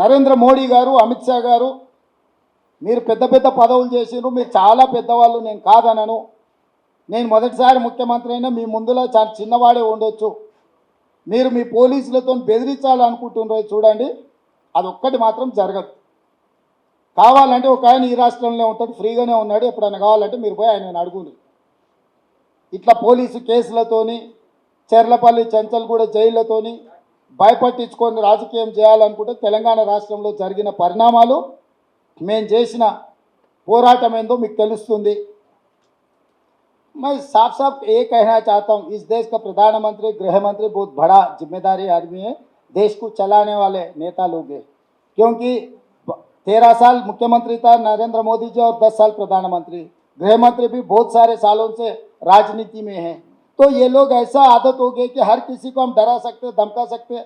నరేంద్ర మోడీ గారు అమిత్ షా గారు మీరు పెద్ద పెద్ద పదవులు చేసిండ్రు. మీరు చాలా పెద్దవాళ్ళు నేను కాదనను. నేను మొదటిసారి ముఖ్యమంత్రి అయినా మీ ముందులో చాలా చిన్నవాడే ఉండొచ్చు. మీరు మీ పోలీసులతో బెదిరించాలనుకుంటున్నారు చూడండి. అదొక్కటి మాత్రం జరగదు. కావాలంటే ఒక ఆయన ఈ రాష్ట్రంలో ఉంటాడు ఫ్రీగానే ఉన్నాడు. ఎప్పుడైనా కావాలంటే మీరు పోయి ఆయన అడుగుండ్రు. ఇట్లా పోలీసు కేసులతోని చెర్లపల్లి చెంచల్గూడ జైళ్ళతోని భయపట్టించుకొని రాజకీయం చేయాలనుకుంటే తెలంగాణ రాష్ట్రంలో జరిగిన పరిణామాలు మేము చేసిన పోరాటం ఏందో మీకు తెలుస్తుంది मैं साफ साफ ये कहना चाहता हूँ इस देश का प्रधानमंत्री गृह मंत्री बहुत बड़ा जिम्मेदारी आदमी है देश को चलाने वाले नेता लोग हैं क्योंकि तेरह साल मुख्यमंत्री था नरेंद्र मोदी जी और दस साल प्रधानमंत्री गृह मंत्री भी बहुत सारे सालों से राजनीति में हैं तो ये लोग ऐसा आदत हो गए कि हर किसी को हम डरा सकते धमका सकते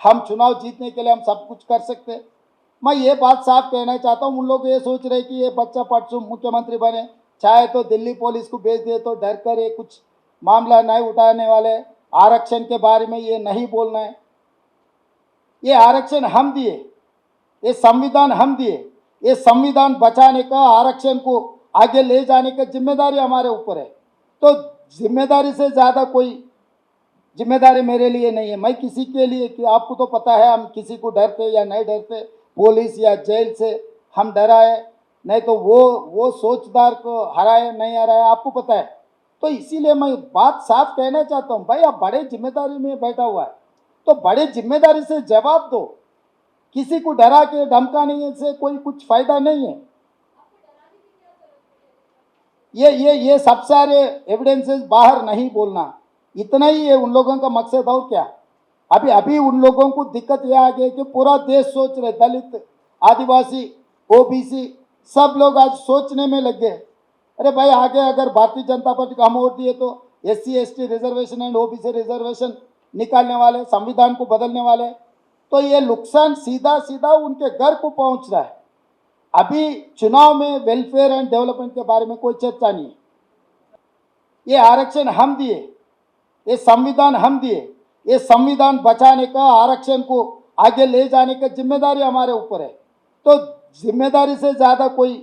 हम चुनाव जीतने के लिए हम सब कुछ कर सकते मैं ये बात साफ़ कहना चाहता हूँ, उन लोग ये सोच रहे कि ये बच्चा परसों मुख्यमंत्री बने। चाहे तो दिल्ली पुलिस को भेज दे तो डर कर ये कुछ मामला नहीं उठाने वाले। आरक्षण के बारे में ये नहीं बोलना है। ये आरक्षण हम दिए, ये संविधान हम दिए। ये संविधान बचाने का, आरक्षण को आगे ले जाने का ज़िम्मेदारी हमारे ऊपर है। तो ज़िम्मेदारी से ज़्यादा कोई ज़िम्मेदारी मेरे लिए नहीं है। मैं किसी के लिए कि आपको तो पता है, हम किसी को डरते या नहीं डरते, पुलिस या जेल से हम डराए, नहीं तो वो वो सोचदार को हराए, नहीं हराए, आपको पता है। तो इसीलिए मैं बात साफ़ कहना चाहता हूँ, भाई, आप बड़े ज़िम्मेदारी में बैठा हुआ है। तो बड़े ज़िम्मेदारी से जवाब दो। किसी को डरा के धमकाने से कोई कुछ फ़ायदा नहीं है। ये ये ये सब सारे एविडेंसेस बाहर नहीं बोलना। इतना ही है उन लोगों का मकसद और क्या? अभी अभी उन लोगों को दिक्कत यह आ गई कि पूरा देश सोच रहे, दलित, आदिवासी, ओबीसी, सब लोग आज सोचने में लग गए। अरे भाई, आगे अगर भारतीय जनता पार्टी का हम वोट दिए तो S C S T reservation and OBC reservation निकालने वाले, संविधान को बदलने वाले। तो ये नुकसान सीधा सीधा उनके घर को पहुँच रहा है। अभी चुनाव में वेलफेयर एंड डेवलपमेंट के बारे में कोई चर्चा नहीं है। ये आरक्षण हम दिए, ये संविधान हम दिए, ये संविधान बचाने का, आरक्षण को आगे ले जाने का ज़िम्मेदारी हमारे ऊपर है। तो ज़िम्मेदारी से ज़्यादा कोई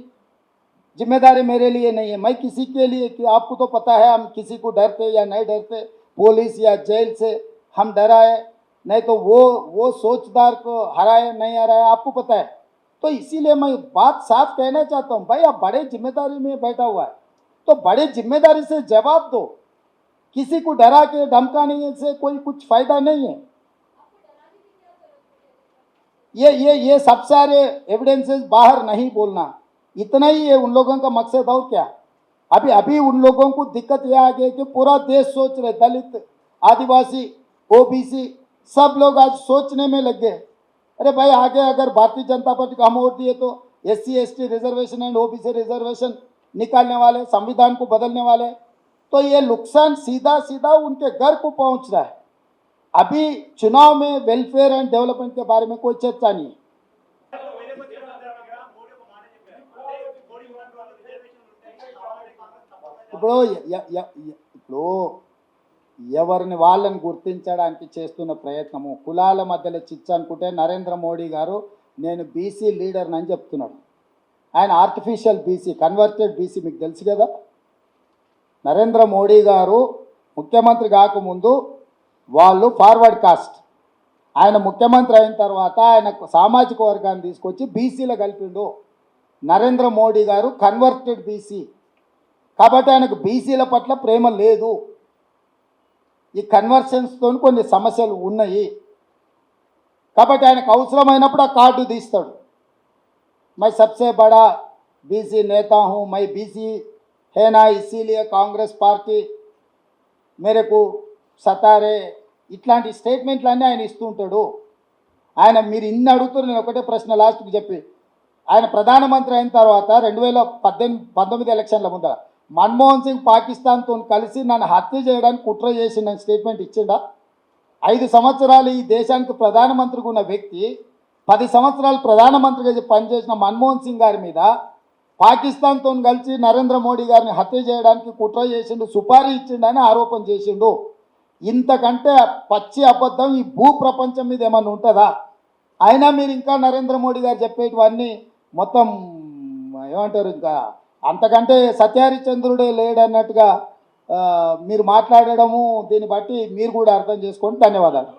ज़िम्मेदारी मेरे लिए नहीं है। मैं किसी के लिए कि आपको तो पता है, हम किसी को डरते या नहीं डरते, पुलिस या जेल से हम डराए नहीं तो वो वो सोचदार को हराए, नहीं हराए, आपको पता है। तो इसीलिए मैं बात साफ़ कहना चाहता हूँ, भाई, आप बड़े ज़िम्मेदारी में बैठा हुआ है। तो बड़े ज़िम्मेदारी से जवाब दो। किसी को डरा के, धमकाने से कोई कुछ फ़ायदा नहीं है। ये ये ये सब सारे एविडेंसेस बाहर नहीं बोलना। इतना ही है उन लोगों का मकसद और क्या। अभी अभी उन लोगों को दिक्कत यह आ गई कि पूरा देश सोच रहे दलित, आदिवासी, ओबीसी, सब लोग आज सोचने में लग गए। अरे भाई आगे अगर भारतीय जनता पार्टी को हम वोट दिए तो S C S T reservation and OBC reservation निकालने वाले संविधान को बदलने वाले तो ये नुकसान सीधा सीधा उनके घर को पहुंच रहा है अभी चुनाव में वेलफेयर एंड डेवलपमेंट के बारे में कोई चर्चा नहीं है ఇప్పుడు ఎ- ఎ- ఎ- ఇప్పుడు ఎవరిని వాళ్ళని గుర్తించడానికి చేస్తున్న ప్రయత్నము కులాల మధ్యలో చిచ్చు అనుకుంటే నరేంద్ర మోడీ గారు నేను బీసీ లీడర్ని అని చెప్తున్నాడు. ఆయన ఆర్టిఫిషియల్ బీసీ కన్వర్టెడ్ బీసీ మీకు తెలుసు కదా? నరేంద్ర మోడీ గారు ముఖ్యమంత్రి కాకముందు వాళ్ళు ఫార్వర్డ్ కాస్ట్ ఆయన ముఖ్యమంత్రి అయిన తర్వాత ఆయన సామాజిక వర్గాన్ని తీసుకొచ్చి బీసీలో కలిపిండు. నరేంద్ర మోడీ గారు కన్వర్టెడ్ బీసీ. కాబట్టి ఆయనకు బీసీల పట్ల ప్రేమ లేదు. ఈ కన్వర్సెన్స్తో కొన్ని సమస్యలు ఉన్నాయి. కాబట్టి ఆయనకు అవసరమైనప్పుడు ఆ కార్డు తీస్తాడు. మై సబ్సే బడా బీసీ నేతా హూ మై బీసీ హేనా ఇసీలియే కాంగ్రెస్ పార్టీ మేరకు సతారే ఇట్లాంటి స్టేట్మెంట్లన్నీ ఆయన ఇస్తుంటాడు ఆయన మీరు ఇన్ని అడుగుతున్న నేను ఒకటే ప్రశ్న లాస్ట్కి చెప్పి. ఆయన ప్రధానమంత్రి అయిన తర్వాత రెండు వేల పద్దెనిమిది పంతొమ్మిది ఎలక్షన్ల ముందర మన్మోహన్ సింగ్ పాకిస్తాన్తో కలిసి నన్ను హత్య చేయడానికి కుట్ర చేసి నేను స్టేట్మెంట్ ఇచ్చిండా? ఐదు సంవత్సరాలు ఈ దేశానికి ప్రధానమంత్రిగా ఉన్న వ్యక్తి పది సంవత్సరాలు ప్రధానమంత్రిగా పనిచేసిన మన్మోహన్ సింగ్ గారి మీద పాకిస్తాన్తో కలిసి నరేంద్ర మోడీ గారిని హత్య చేయడానికి కుట్ర చేసిండు సుపారీ ఇచ్చిండని ఆరోపణ చేసిండు. ఇంతకంటే పచ్చి అబద్ధం ఈ భూ ప్రపంచం మీద ఏమన్నా ఉంటుందా? అయినా మీరు ఇంకా నరేంద్ర మోడీ గారు చెప్పేటివన్నీ మొత్తం ఏమంటారు ఇంకా అంతకంటే సత్యహరిచంద్రుడే లేడన్నట్టుగా మీరు మాట్లాడడము దీన్ని బట్టి మీరు కూడా అర్థం చేసుకోండి. ధన్యవాదాలు.